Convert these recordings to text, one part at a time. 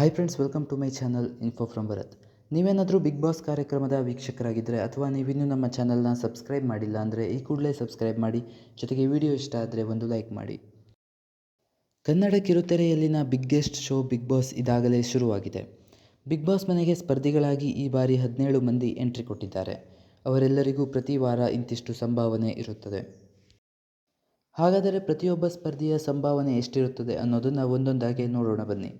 Hi friends welcome to my channel info from Bharat ನೀವೇನಾದರೂ big boss ಕಾರ್ಯಕ್ರಮದ ವೀಕ್ಷಕರಾಗಿದ್ದರೆ ಅಥವಾ ನೀವಿನ್ನೂ ನಮ್ಮ ಚಾನಲ್ನ ಸಬ್ಸ್ಕ್ರೈಬ್ ಮಾಡಿಲ್ಲ ಅಂದರೆ ಈ ಕೂಡಲೇ ಸಬ್ಸ್ಕ್ರೈಬ್ ಮಾಡಿ, ಜೊತೆಗೆ ವಿಡಿಯೋ ಇಷ್ಟ ಆದರೆ ಒಂದು ಲೈಕ್ ಮಾಡಿ. ಕನ್ನಡ ಕಿರುತೆರೆಯಲ್ಲಿನ ಬಿಗ್ಗೆಸ್ಟ್ ಶೋ ಬಿಗ್ ಬಾಸ್ ಇದಾಗಲೇ ಶುರುವಾಗಿದೆ. ಬಿಗ್ ಬಾಸ್ ಮನೆಗೆ ಸ್ಪರ್ಧಿಗಳಾಗಿ ಈ ಬಾರಿ ಹದಿನೇಳು ಮಂದಿ ಎಂಟ್ರಿ ಕೊಟ್ಟಿದ್ದಾರೆ. ಅವರೆಲ್ಲರಿಗೂ ಪ್ರತಿ ವಾರ ಇಂತಿಷ್ಟು ಸಂಭಾವನೆ ಇರುತ್ತದೆ. ಹಾಗಾದರೆ ಪ್ರತಿಯೊಬ್ಬ ಸ್ಪರ್ಧಿಯ ಸಂಭಾವನೆ ಎಷ್ಟಿರುತ್ತದೆ ಅನ್ನೋದನ್ನು ಒಂದೊಂದಾಗಿ ನೋಡೋಣ ಬನ್ನಿ.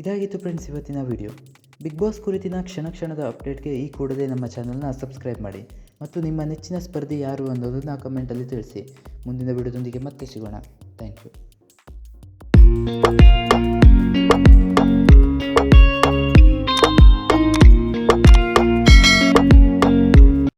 ಇದಾಗಿತ್ತು ಫ್ರೆಂಡ್ಸ್ ಇವತ್ತಿನ ವಿಡಿಯೋ ಬಿಗ್ ಬಾಸ್ ಕುರಿತಿನ ಕ್ಷಣ ಕ್ಷಣದ ಅಪ್ಡೇಟ್ಗೆ ಈ ಕೂಡಲೇ ನಮ್ಮ ಚಾನಲ್ನ ಸಬ್ಸ್ಕ್ರೈಬ್ ಮಾಡಿ. ಮತ್ತು ನಿಮ್ಮ ನೆಚ್ಚಿನ ಸ್ಪರ್ಧಿ ಯಾರು ಅನ್ನೋದನ್ನು ಕಮೆಂಟಲ್ಲಿ ತಿಳಿಸಿ. ಮುಂದಿನ ವಿಡಿಯೋದೊಂದಿಗೆ ಮತ್ತೆ ಸಿಗೋಣ. Thank you